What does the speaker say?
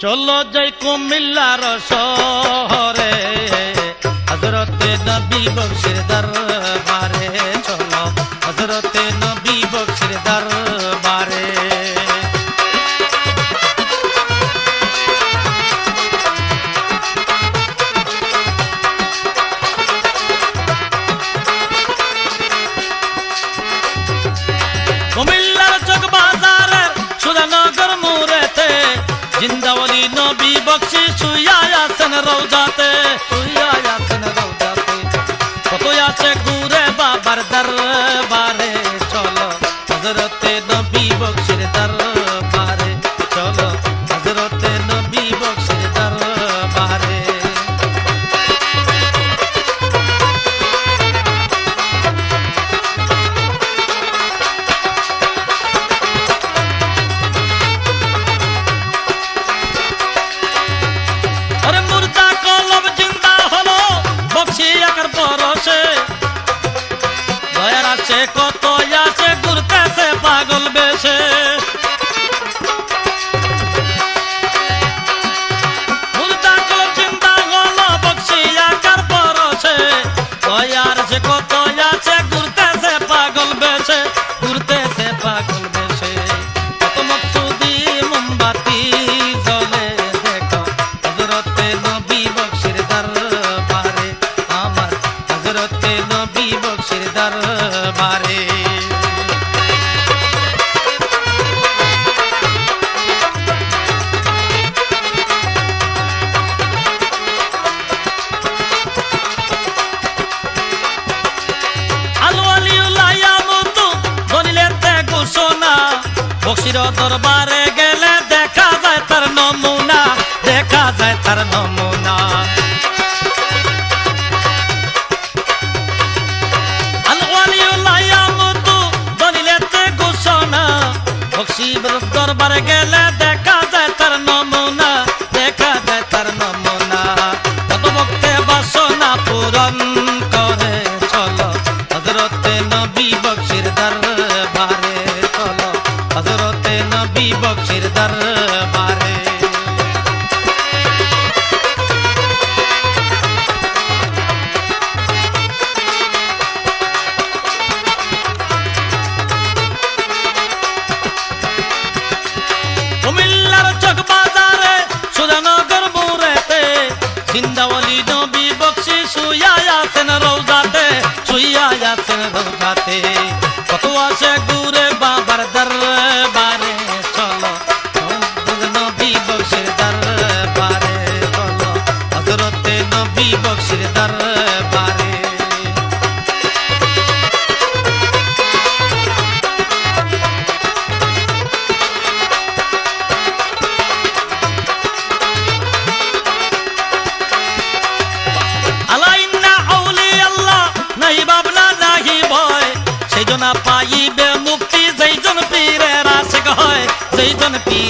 চলো যাই কুমিল্লার শহরে। হজরতে নবী বক্সির দরবারে চলো। হজরতে নবী বক্সির দরবারে বক্সি ছুইয়া আছেন রৌজাতে ছুইয়া আছেন রৌজাতে কত আছে গুরে বাবার দরবারে, চলো হজরতে নবী আছে কত আছে ঘুরতেছে পাগল বেশে। কত আছে ঘুরতেছে পাগল বেশে ঘুরতেছে পাগল বেশে। কত বক্সির দরবারে। বক্সির দরবারে গেলে বক্সির দরবারে গেলে দেখা যায় তার নমুনা, দেখা যায় তার নমুনা। কত ভক্তে বাসনা পূরণ করে, চলো। হজরতে নবী বক্সির দরবারে চলো। হজরতে নবী বক্সির দরবারে রৌজাতে কত আছে সেই জন পাইবে মুক্তি যেজন পীরের আশেক হয় যেজন পীর